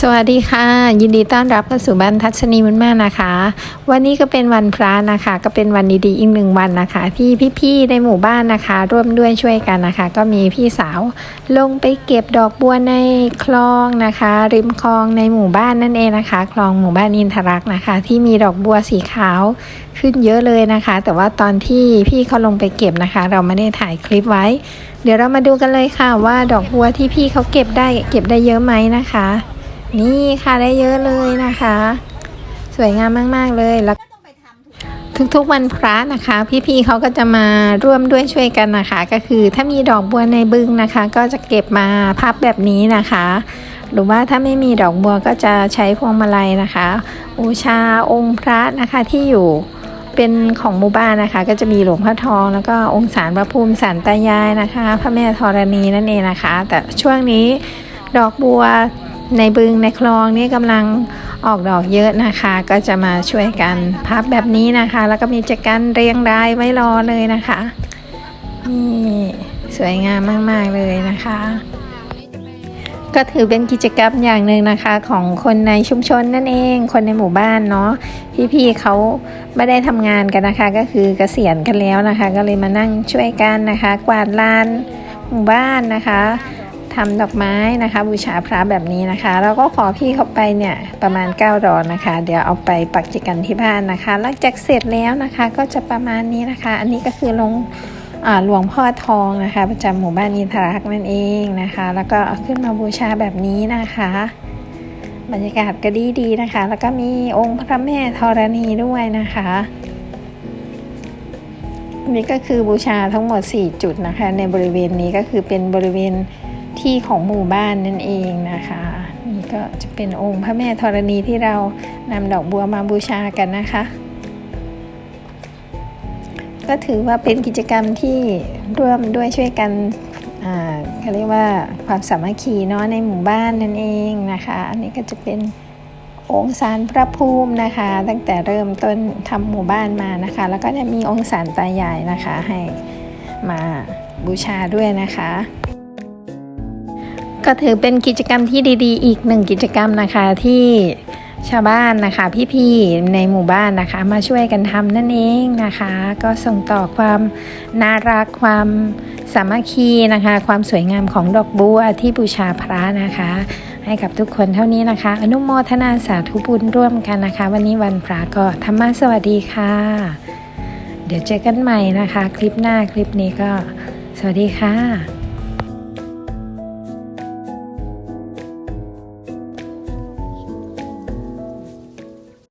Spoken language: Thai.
สวัสดีค่ะ ยินดีต้อนรับเข้าสู่บ้านทัศนีมันมานะคะ วันนี้ก็เป็นวันพระนะคะ ก็เป็นวันดีๆอีกหนึ่งวันนะคะ ที่พี่ๆในหมู่บ้านนะคะ ร่วมด้วยช่วยกันนะคะ ก็มีพี่สาวลงไปเก็บดอกบัวในคลองนะคะ ริมคลองในหมู่บ้านนั่นเองนะคะ คลองหมู่บ้านอินทรักษ์นะคะ ที่มีดอกบัวสีขาวขึ้นเยอะเลยนะคะ แต่ว่าตอนที่พี่เขาลงไปเก็บนะคะ เราไม่ได้ถ่ายคลิปไว้ เดี๋ยวเรามาดูกันเลยค่ะว่าดอกบัวที่พี่เขาเก็บได้เก็บได้เยอะไหมนะคะ นี่ค่ะได้เยอะเลยนะคะ สวยงามมากๆเลยแล้วทุกๆวันพระนะคะ พี่ๆเขาก็จะมาร่วมด้วยช่วยกันนะคะ ก็คือถ้ามีดอกบัวในบึงนะคะ ก็จะเก็บมาพับแบบนี้นะคะ หรือว่าถ้าไม่มีดอกบัวก็จะใช้พวงมาลัยนะคะบูชาองค์พระนะคะที่อยู่เป็นของหมู่บ้านนะคะ ก็จะมีหลวงพ่อทอง แล้วก็องค์สารพระภูมิสารตายายนะคะ พระแม่ธรณีนั่นเองนะคะ แต่ช่วงนี้ดอกบัว ในบึงในคลองนี่กำลังออกดอกเยอะนะคะ ก็จะมาช่วยกันพับแบบนี้นะคะ แล้วก็มีจักรันเรียงรายไว้รอเลยนะคะนี่สวยงามมาก ๆ เลยนะคะ ก็ถือเป็นกิจกรรมอย่างหนึ่งนะคะ ของคนในชุมชนนั่นเอง คนในหมู่บ้านเนาะพี่ๆเขาไม่ได้ทำงานกันนะคะ ก็คือเกษียณกันแล้วนะคะ ก็เลยมานั่งช่วยกันนะคะ กวาดลานหมู่บ้านนะคะ ทำดอกไม้นะคะ บูชาพระแบบนี้นะคะแล้วก็ขอพี่เขาไปเนี่ยประมาณ9ดอกนะคะ เดี๋ยวเอาไปปักจิกันที่บ้านนะคะ หลังจากเสร็จแล้วนะคะ ก็จะประมาณนี้นะคะ อันนี้ก็คือลงหลวงพ่อทองนะคะ ประจำหมู่บ้านอินทรักษ์นั่นเองนะคะ แล้วก็เอาขึ้นมาบูชาแบบนี้นะคะบรรยากาศก็ดีดีนะคะ แล้วก็มีองค์พระแม่ธรณีด้วยนะคะนี่ก็คือบูชาทั้งหมด 4 จุดนะคะ ในบริเวณนี้ก็คือเป็นบริเวณ ที่ของหมู่บ้านนั่นเองนะคะ นี่ก็จะเป็นองค์พระแม่ธรณีที่เรานำดอกบัวมาบูชากันนะคะ ก็ถือว่าเป็นกิจกรรมที่ร่วมด้วยช่วยกันอ่าเขาเรียกว่าความสามัคคีเนาะในหมู่บ้านนั่นเองนะคะ อันนี้ก็จะเป็นองค์สารพระภูมินะคะ ตั้งแต่เริ่มต้นทำหมู่บ้านมานะคะ แล้วก็จะมีองค์สารตายายนะคะให้มาบูชาด้วยนะคะ ก็ถือเป็นกิจกรรมที่ดีๆ อีกหนึ่งกิจกรรมนะคะที่ชาวบ้านนะคะ พี่ๆในหมู่บ้านนะคะ มาช่วยกันทำนั่นเองนะคะ ก็ส่งต่อความน่ารักความสามัคคีนะคะ ความสวยงามของดอกบัวที่บูชาพระนะคะ ให้กับทุกคนเท่านี้นะคะ อนุโมทนาสาธุบุญร่วมกันนะคะ วันนี้วันพระก็ธรรมะสวัสดีค่ะ เดี๋ยวเจอกันใหม่นะคะ คลิปหน้าคลิปนี้ก็ สวัสดีค่ะ